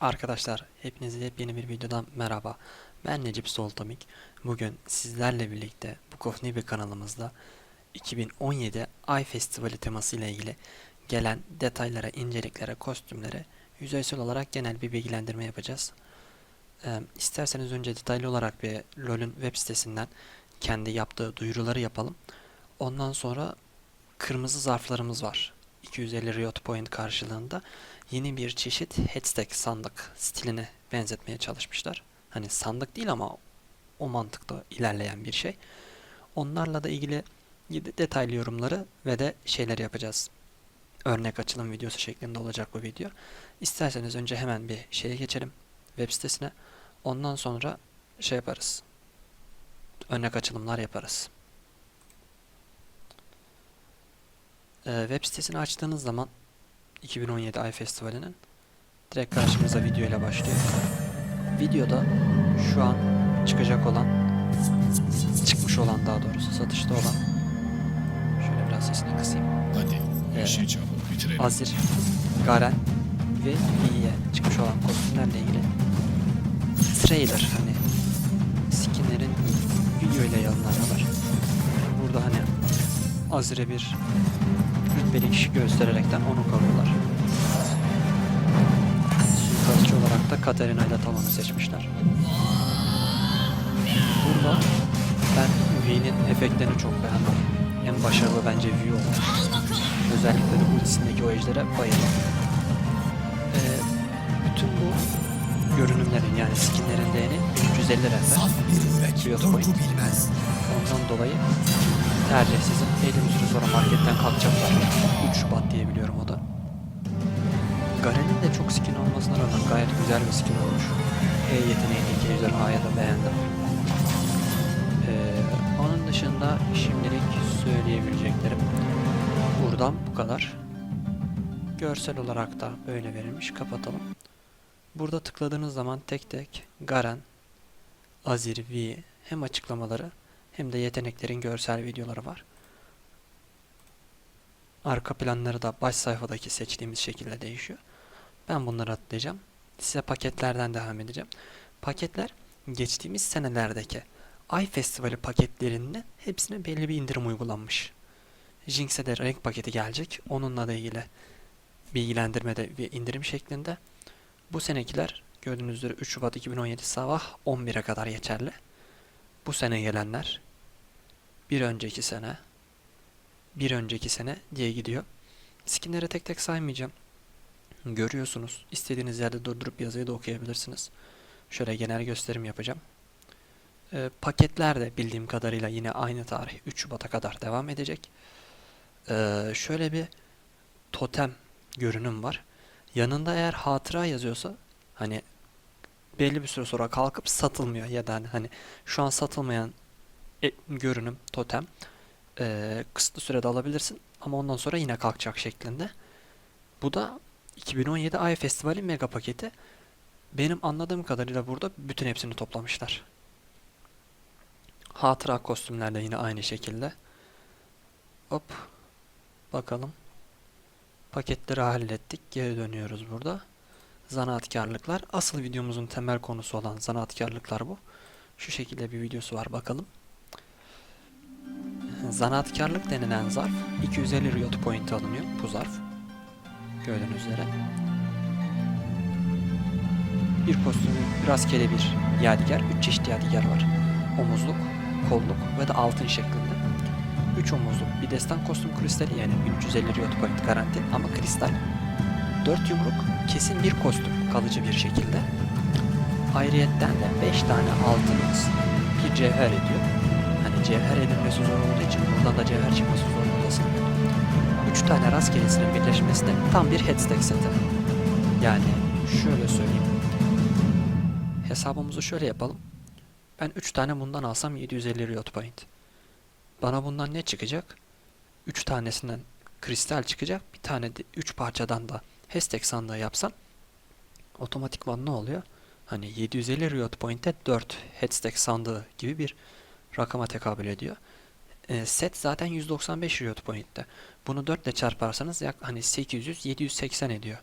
Arkadaşlar hepinize yepyeni bir videodan merhaba. Ben Necip Soltamik. Bugün sizlerle birlikte Book of Nibi kanalımızda 2017 Ay Festivali teması ile ilgili gelen detaylara, inceliklere, kostümlere yüzeysel olarak genel bir bilgilendirme yapacağız. Ee, isterseniz önce detaylı olarak bir LoL'ün web sitesinden kendi yaptığı duyuruları yapalım. Ondan sonra kırmızı zarflarımız var. 250 Riot Point karşılığında yeni bir çeşit headstack sandık stiline benzetmeye çalışmışlar. Hani sandık değil ama o mantıkta ilerleyen bir şey. Onlarla da ilgili detaylı yorumları ve de şeyler yapacağız. Örnek açılım videosu şeklinde olacak bu video. İsterseniz önce hemen bir şeye geçelim. Web sitesine. Ondan sonra şey yaparız. Örnek açılımlar yaparız. Ee, web sitesini açtığınız zaman 2017 Ay Festivali'nin direkt karşımıza video ile başlıyor. Videoda şu an çıkacak olan çıkmış olan daha doğrusu satışta olan şöyle biraz sesini kısayım. Hadi Ee, işi çabuk bitirelim. Azir, Garen ve Vi'ye çıkmış olan kostümlerle ilgili trailer hani skinlerin video ile yayınlanmalar. Burada hani Azir'e bir rütbeli kişi göstererekten onu koruyorlar. Suikastçı olarak da Katarina ile Talon'u seçmişler. Burada ben V'nin efektlerini çok beğendim. En başarılı bence V olmuş. Özellikle de ultisindeki o ejdere bayıldım. Görünümlerin yani skinlerin değeri 350 render. Saf bir yürek Riot durdu Point. bilmez. Ondan dolayı tercih sizin. Belli bir süre sonra marketten kalkacaklar. 3 Şubat diye biliyorum o da. Garen'in de çok skin olmasına rağmen gayet güzel bir skin olmuş. E yeteneğindeki ejder A'ya da beğendim. Ee, onun dışında şimdilik söyleyebileceklerim buradan bu kadar. Görsel olarak da böyle verilmiş. Kapatalım. Burada tıkladığınız zaman tek tek Garen, Azir, V hem açıklamaları hem de yeteneklerin görsel videoları var. Arka planları da baş sayfadaki seçtiğimiz şekilde değişiyor. Ben bunları atlayacağım. Size paketlerden devam edeceğim. Paketler geçtiğimiz senelerdeki Ay Festivali paketlerinde hepsine belli bir indirim uygulanmış. Jinx'e de renk paketi gelecek. Onunla da ilgili bilgilendirme de bir indirim şeklinde. Bu senekiler gördüğünüz üzere 3 Şubat 2017 sabah 11'e kadar geçerli. Bu sene gelenler bir önceki sene bir önceki sene diye gidiyor. Skinleri tek tek saymayacağım. Görüyorsunuz. İstediğiniz yerde durdurup yazıyı da okuyabilirsiniz. Şöyle genel gösterim yapacağım. Ee, paketler de bildiğim kadarıyla yine aynı tarih 3 Şubat'a kadar devam edecek. Ee, şöyle bir totem görünüm var. Yanında eğer hatıra yazıyorsa hani belli bir süre sonra kalkıp satılmıyor ya da hani, hani şu an satılmayan e, görünüm totem e, kısıtlı sürede alabilirsin ama ondan sonra yine kalkacak şeklinde. Bu da 2017 Ay Festivali mega paketi. Benim anladığım kadarıyla burada bütün hepsini toplamışlar. Hatıra kostümler de yine aynı şekilde. Hop. Bakalım. Paketleri hallettik. Geri dönüyoruz burada. Zanaatkarlıklar. Asıl videomuzun temel konusu olan zanaatkarlıklar bu. Şu şekilde bir videosu var bakalım. Zanaatkarlık denilen zarf 250 Riot Point alınıyor bu zarf. Gördüğünüz üzere. Bir kostümü rastgele bir yadigar. 3 çeşit yadigar var. Omuzluk, kolluk ve de altın şeklinde. 3 omuzluk bir destan kostüm kristali yani 350 Riot Point garanti ama kristal. 4 yumruk kesin bir kostüm kalıcı bir şekilde. Ayrıyetten de 5 tane altınımız bir cevher ediyor. Hani cevher edilmesi zor olduğu için buradan da cevher çıkması zor olasın. 3 tane rastgelesinin birleşmesi de tam bir headstack seti. Yani şöyle söyleyeyim. Hesabımızı şöyle yapalım. Ben 3 tane bundan alsam 750 Riot Point. Bana bundan ne çıkacak? 3 tanesinden kristal çıkacak. Bir tane de 3 parçadan da hashtag sandığı yapsam otomatikman ne oluyor? Hani 750 Riot Point'e 4 headstack sandığı gibi bir rakama tekabül ediyor. E, set zaten 195 Riot Point'te. Bunu 4 ile çarparsanız yak hani 800 780 ediyor.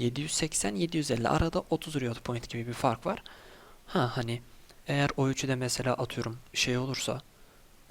780-750 arada 30 Riot Point gibi bir fark var. Ha hani eğer o üçü de mesela atıyorum şey olursa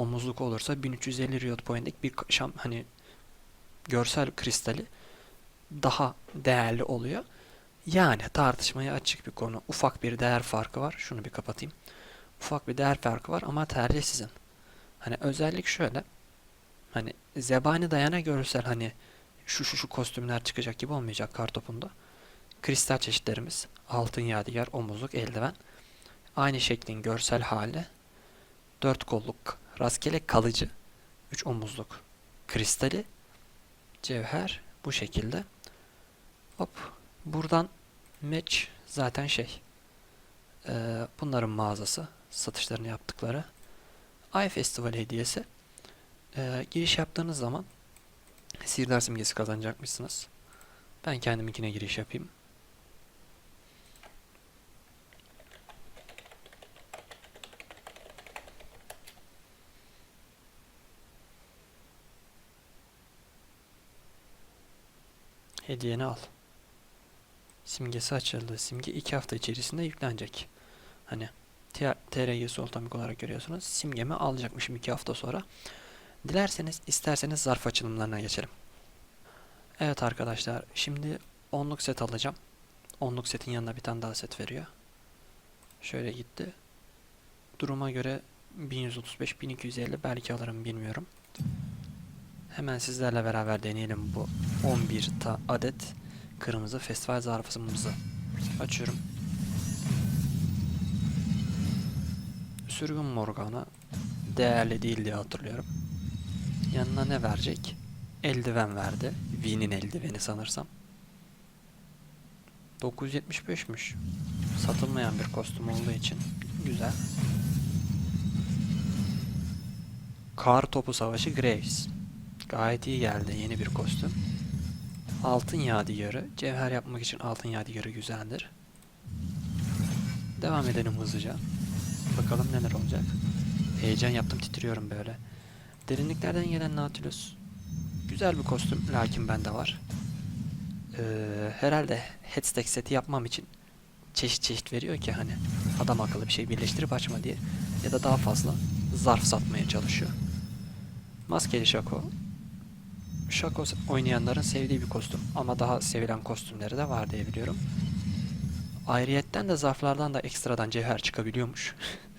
omuzluk olursa 1350 Riot Point'lik bir şam hani görsel kristali daha değerli oluyor. Yani tartışmaya açık bir konu. Ufak bir değer farkı var. Şunu bir kapatayım. Ufak bir değer farkı var ama tercih sizin. Hani özellik şöyle. Hani zebani dayana görsel hani şu şu şu kostümler çıkacak gibi olmayacak kartopunda. Kristal çeşitlerimiz altın yadigar, omuzluk, eldiven. Aynı şeklin görsel hali. Dört kolluk, rastgele kalıcı. Üç omuzluk, kristali, cevher bu şekilde. Hop buradan match zaten şey. Ee, bunların mağazası satışlarını yaptıkları. Ay Festival hediyesi. Ee, giriş yaptığınız zaman sihirdar simgesi kazanacakmışsınız. Ben kendiminkine giriş yapayım. Hediyeni al. Simgesi açıldı. Simge 2 hafta içerisinde yüklenecek. Hani TRG'si otomatik olarak görüyorsunuz. Simgemi alacakmışım 2 hafta sonra. Dilerseniz isterseniz zarf açılımlarına geçelim. Evet arkadaşlar şimdi onluk set alacağım. Onluk setin yanına bir tane daha set veriyor. Şöyle gitti. Duruma göre 1135 1250 belki alırım bilmiyorum. Hemen sizlerle beraber deneyelim bu 11 ta adet kırmızı festival zarfımızı. Açıyorum. Sürgün Morgana değerli değil diye hatırlıyorum. Yanına ne verecek? Eldiven verdi. V'nin eldiveni sanırsam. 975'müş. Satılmayan bir kostüm olduğu için güzel. Kar topu savaşı Graves. Gayet iyi geldi yeni bir kostüm. Altın yadigarı. Cevher yapmak için altın yadigarı güzeldir. Devam edelim hızlıca. Bakalım neler olacak. Heyecan yaptım titriyorum böyle. Derinliklerden gelen Nautilus. Güzel bir kostüm lakin bende var. Ee, herhalde headstack seti yapmam için çeşit çeşit veriyor ki hani adam akıllı bir şey birleştirip açma diye. Ya da daha fazla zarf satmaya çalışıyor. Maskeli Şako. Şako oynayanların sevdiği bir kostüm ama daha sevilen kostümleri de var diye biliyorum. Ayrıyetten de zarflardan da ekstradan cevher çıkabiliyormuş.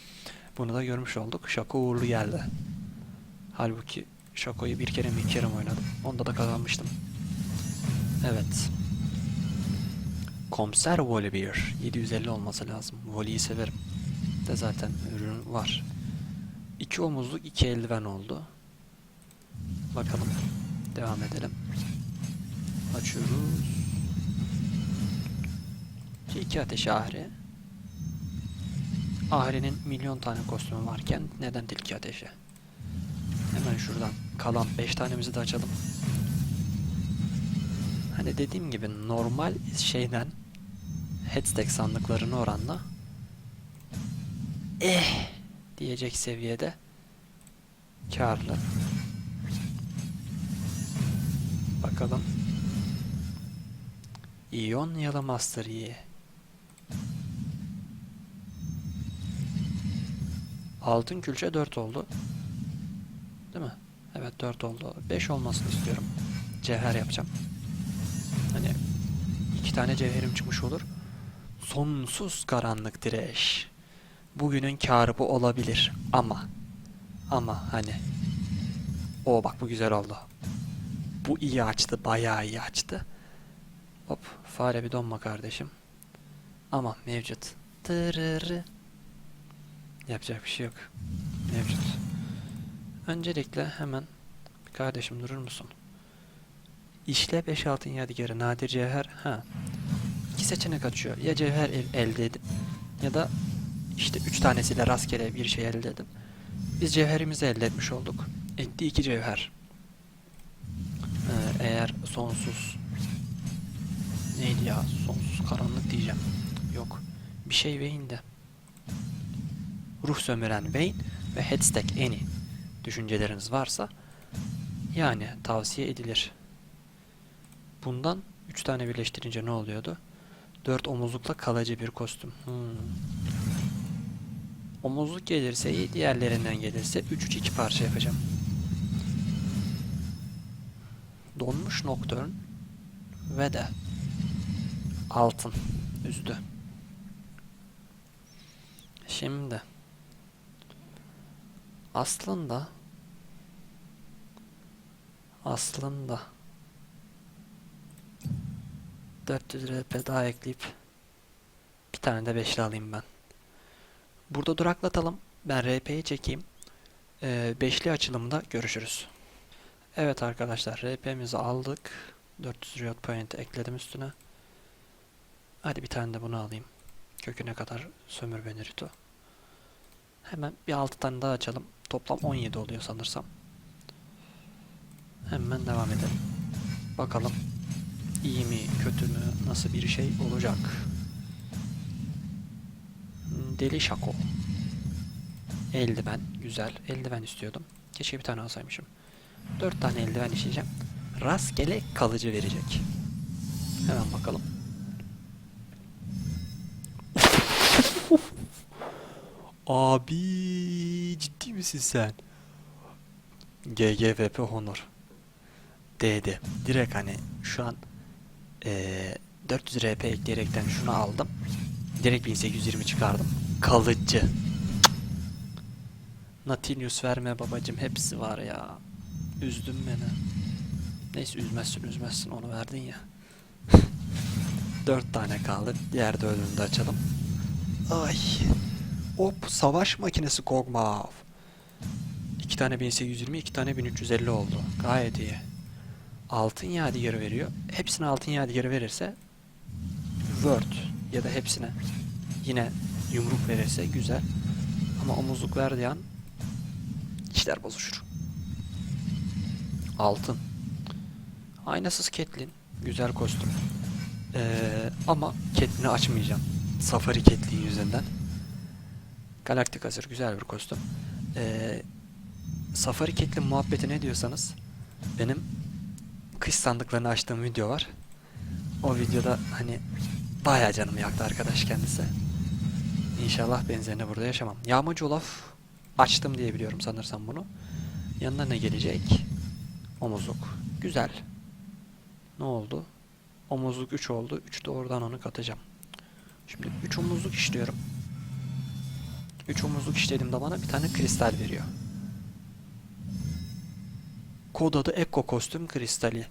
Bunu da görmüş olduk. Şako uğurlu geldi. Halbuki Şako'yu bir kere mi iki kere mi oynadım. Onda da kazanmıştım. Evet. Komiser Volibear. 750 olması lazım. Voli'yi severim. De zaten ürün var. İki omuzluk iki eldiven oldu. Bakalım. Devam edelim. Açıyoruz. İki ateş ahri. Ahri'nin milyon tane kostümü varken neden tilki ateşi? Hemen şuradan kalan 5 tanemizi de açalım. Hani dediğim gibi normal şeyden headstack sandıklarına oranla eh diyecek seviyede karlı. Bakalım. İyon ya da Master Yi. Altın külçe 4 oldu. Değil mi? Evet 4 oldu. 5 olmasını istiyorum. Cevher yapacağım. Hani iki tane cevherim çıkmış olur. Sonsuz karanlık direş. Bugünün karı bu olabilir ama ama hani o bak bu güzel oldu. Bu iyi açtı, bayağı iyi açtı. Hop, fare bir donma kardeşim. Ama mevcut. Tırırı. Yapacak bir şey yok. Mevcut. Öncelikle hemen kardeşim durur musun? İşle 5 altın yadigarı nadir cevher. Ha. İki seçenek açıyor. Ya cevher el, elde edin ya da işte 3 tanesiyle rastgele bir şey elde edin. Biz cevherimizi elde etmiş olduk. Etti iki cevher. Ee, eğer sonsuz neydi ya? Sonsuz karanlık diyeceğim. Yok. Bir şey Vayne'de. Ruh sömüren Vayne ve Headstack Annie düşünceleriniz varsa yani tavsiye edilir. Bundan 3 tane birleştirince ne oluyordu? 4 omuzlukla kalıcı bir kostüm. Hmm. Omuzluk gelirse iyi, diğerlerinden gelirse 3-3-2 parça yapacağım. Donmuş Nocturne ve de altın üzdü. Şimdi aslında aslında 400 RP daha ekleyip bir tane de beşli alayım ben. Burada duraklatalım. Ben RP'yi çekeyim. Ee, beşli açılımda görüşürüz. Evet arkadaşlar RP'mizi aldık. 400 Riot Point ekledim üstüne. Hadi bir tane de bunu alayım. Köküne kadar sömür beni Rito. Hemen bir 6 tane daha açalım. Toplam 17 oluyor sanırsam. Hemen devam edelim. Bakalım iyi mi kötü mü nasıl bir şey olacak. Deli şako. Eldiven güzel. Eldiven istiyordum. Keşke bir tane alsaymışım. 4 tane eldiven işleyeceğim. Rastgele kalıcı verecek. Hemen bakalım. Abi ciddi misin sen? GGVP Honor. DD. Direkt hani şu an eee 400 RP ekleyerekten şunu aldım. Direkt 1820 çıkardım. Kalıcı. Natinius verme babacım hepsi var ya. Üzdün beni. Neyse üzmezsin üzmezsin onu verdin ya. 4 tane kaldı. Diğer dördünü de açalım. Ay. Hop savaş makinesi Kog'Maw. 2 tane 1820, 2 tane 1350 oldu. Gayet iyi. Altın yadigarı veriyor. Hepsine altın yadigarı verirse Word ya da hepsine yine yumruk verirse güzel. Ama omuzluk verdiği an işler bozuşur. Altın. Aynasız Catelyn. Güzel kostüm. Ee, ama Catelyn'i açmayacağım. Safari Catelyn yüzünden. Galaktik hazır güzel bir kostüm. Ee, Safari Catelyn muhabbeti ne diyorsanız benim kış sandıklarını açtığım video var. O videoda hani bayağı canımı yaktı arkadaş kendisi. İnşallah benzerini burada yaşamam. Yağmacı Olaf açtım diye biliyorum sanırsam bunu. Yanına ne gelecek? Omuzluk. Güzel. Ne oldu? Omuzluk 3 oldu. 3 de oradan onu katacağım. Şimdi 3 omuzluk işliyorum. 3 omuzluk işlediğimde bana bir tane kristal veriyor. Kod adı Echo kostüm kristali.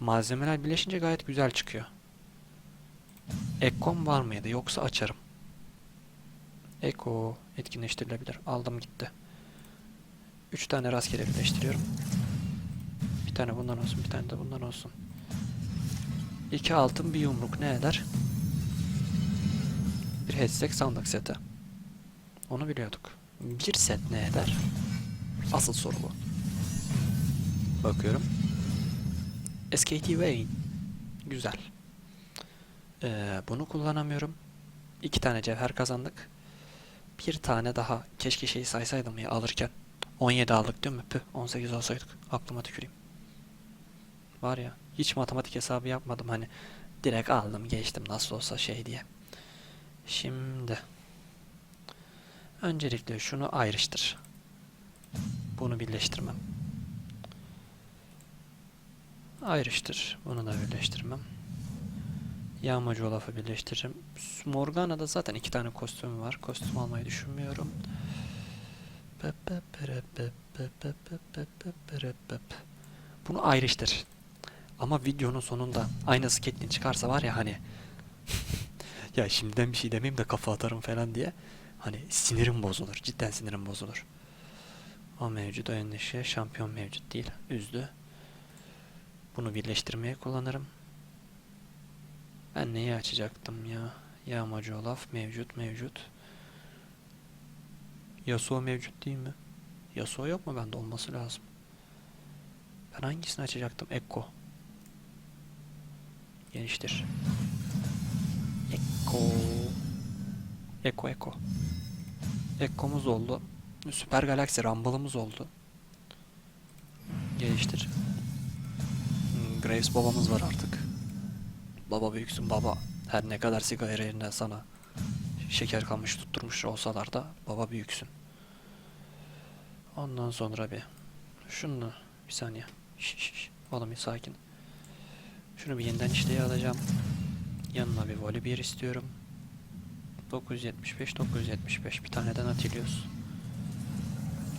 Malzemeler birleşince gayet güzel çıkıyor. Ekkom var mıydı yoksa açarım. Eko etkinleştirilebilir. Aldım gitti. 3 tane rastgele birleştiriyorum. Bir tane bundan olsun, bir tane de bundan olsun. 2 altın bir yumruk ne eder? Bir headset sandık seti. Onu biliyorduk. Bir set ne eder? Asıl soru bu. Bakıyorum. SKT Vayne. Güzel. Ee, bunu kullanamıyorum. İki tane cevher kazandık. Bir tane daha. Keşke şeyi saysaydım ya alırken. 17 aldık değil mi? Püh 18 alsaydık. Aklıma tüküreyim. Var ya hiç matematik hesabı yapmadım hani. Direkt aldım geçtim nasıl olsa şey diye. Şimdi. Öncelikle şunu ayrıştır. Bunu birleştirmem. Ayrıştır. Bunu da birleştirmem. Yağmacı Olaf'ı birleştiririm. Morgana'da zaten iki tane kostüm var. Kostüm almayı düşünmüyorum. Bunu ayrıştır. Ama videonun sonunda aynası Catelyn çıkarsa var ya hani ya şimdiden bir şey demeyeyim de kafa atarım falan diye hani sinirim bozulur. Cidden sinirim bozulur. O mevcut o endişe şampiyon mevcut değil. Üzdü. Bunu birleştirmeye kullanırım. Ben neyi açacaktım ya? Yağmacı Olaf mevcut mevcut. Yasuo mevcut değil mi? Yasuo yok mu bende olması lazım. Ben hangisini açacaktım? Ekko. Geniştir. Ekko. Ekko Ekko. Ekko'muz oldu. Süper Galaxy Rumble'ımız oldu. Geliştir. Hmm, Graves babamız var artık. Baba büyüksün baba. Her ne kadar sigara yerine sana şeker kalmış tutturmuş olsalar da baba büyüksün. Ondan sonra bir şunu bir saniye. Şş, şş. Oğlum bir sakin. Şunu bir yeniden işleye alacağım. Yanına bir voli bir istiyorum. 975 975 bir taneden atılıyoruz.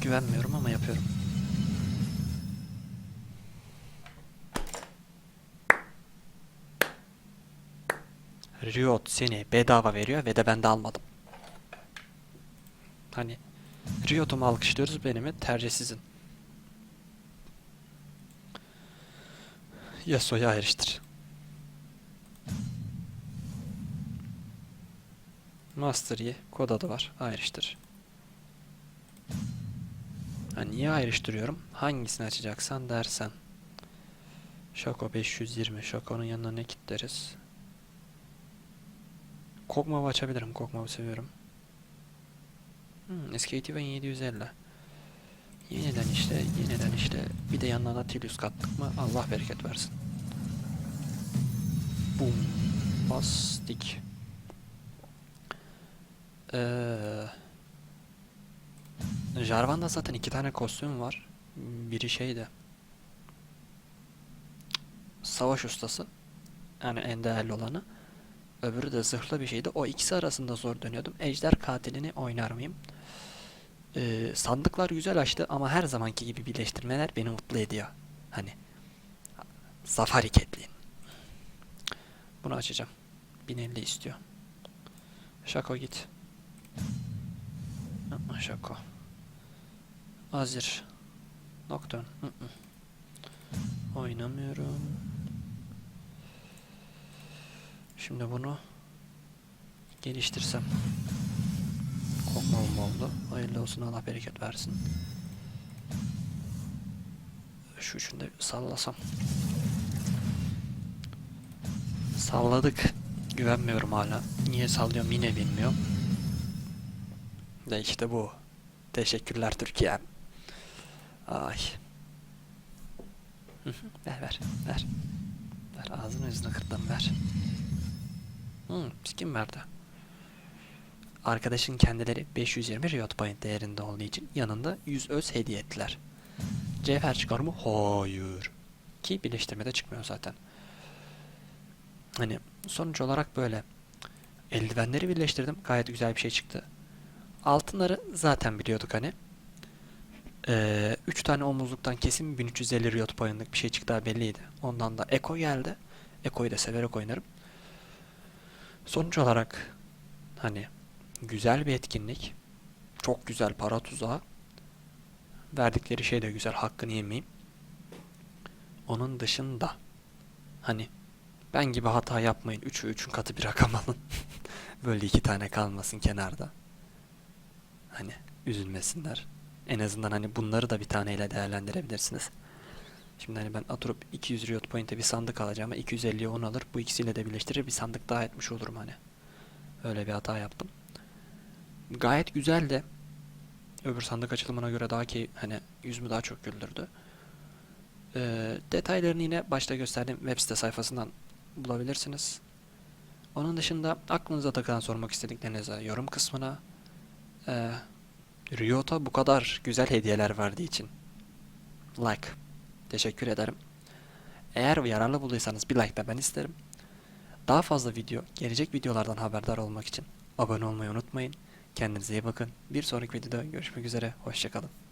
Güvenmiyorum ama yapıyorum. Riot seni bedava veriyor ve de ben de almadım. Hani Riot'u mu alkışlıyoruz beni mi tercih sizin. Yasuo'yu ayrıştır. Master Yi kod adı var ayrıştır. Ha, niye ayrıştırıyorum? Hangisini açacaksan dersen. Şoko 520. Şoko'nun yanına ne kitleriz? Kog'Maw'ı açabilirim. Kog'Maw'ı seviyorum. Hmm, SKT ben 750. Yeniden işte, yeniden işte. Bir de yanına Nautilus kattık mı Allah bereket versin. Boom. Bastik. Ee, Jarvan'da zaten iki tane kostüm var. Biri şeyde. Savaş ustası. Yani en değerli olanı. Öbürü de zırhlı bir şeydi. O ikisi arasında zor dönüyordum. Ejder katilini oynar mıyım? Ee, sandıklar güzel açtı ama her zamanki gibi birleştirmeler beni mutlu ediyor. Hani Safari Catelyn. Bunu açacağım. 1050 istiyor. Şako git. Şako. Azir. Nocturne. Oynamıyorum. Şimdi bunu geliştirsem. Kokmam oldu. Hayırlı olsun Allah bereket versin. Şu üçünü de sallasam. Salladık. Güvenmiyorum hala. Niye sallıyorum yine bilmiyorum. De işte bu. Teşekkürler Türkiye. Ay. Ver ver ver. Ver ağzını yüzünü kırdım ver. Hmm, kim verdi? Arkadaşın kendileri 520 Riot Point değerinde olduğu için yanında 100 öz hediye ettiler. Cevher çıkar mı? Hayır. Ki birleştirmede çıkmıyor zaten. Hani sonuç olarak böyle. Eldivenleri birleştirdim. Gayet güzel bir şey çıktı. Altınları zaten biliyorduk hani. 3 ee, üç tane omuzluktan kesin 1350 Riot Point'lık bir şey çıktı belliydi. Ondan da Eko geldi. Eko'yu da severek oynarım. Sonuç olarak hani güzel bir etkinlik. Çok güzel para tuzağı. Verdikleri şey de güzel. Hakkını yemeyeyim. Onun dışında hani ben gibi hata yapmayın. 3 ve 3'ün katı bir rakam alın. Böyle iki tane kalmasın kenarda. Hani üzülmesinler. En azından hani bunları da bir taneyle değerlendirebilirsiniz. Şimdi hani ben oturup 200 Riot Point'e bir sandık alacağım 250'ye 10 alır. Bu ikisiyle de birleştirir bir sandık daha etmiş olurum hani. Öyle bir hata yaptım. Gayet güzel de öbür sandık açılımına göre daha ki hani yüzümü daha çok güldürdü. Ee, detaylarını yine başta gösterdiğim web site sayfasından bulabilirsiniz. Onun dışında aklınıza takılan sormak istediklerinize yorum kısmına e, Riot'a bu kadar güzel hediyeler verdiği için like teşekkür ederim. Eğer yararlı bulduysanız bir like da ben isterim. Daha fazla video, gelecek videolardan haberdar olmak için abone olmayı unutmayın. Kendinize iyi bakın. Bir sonraki videoda görüşmek üzere. Hoşçakalın.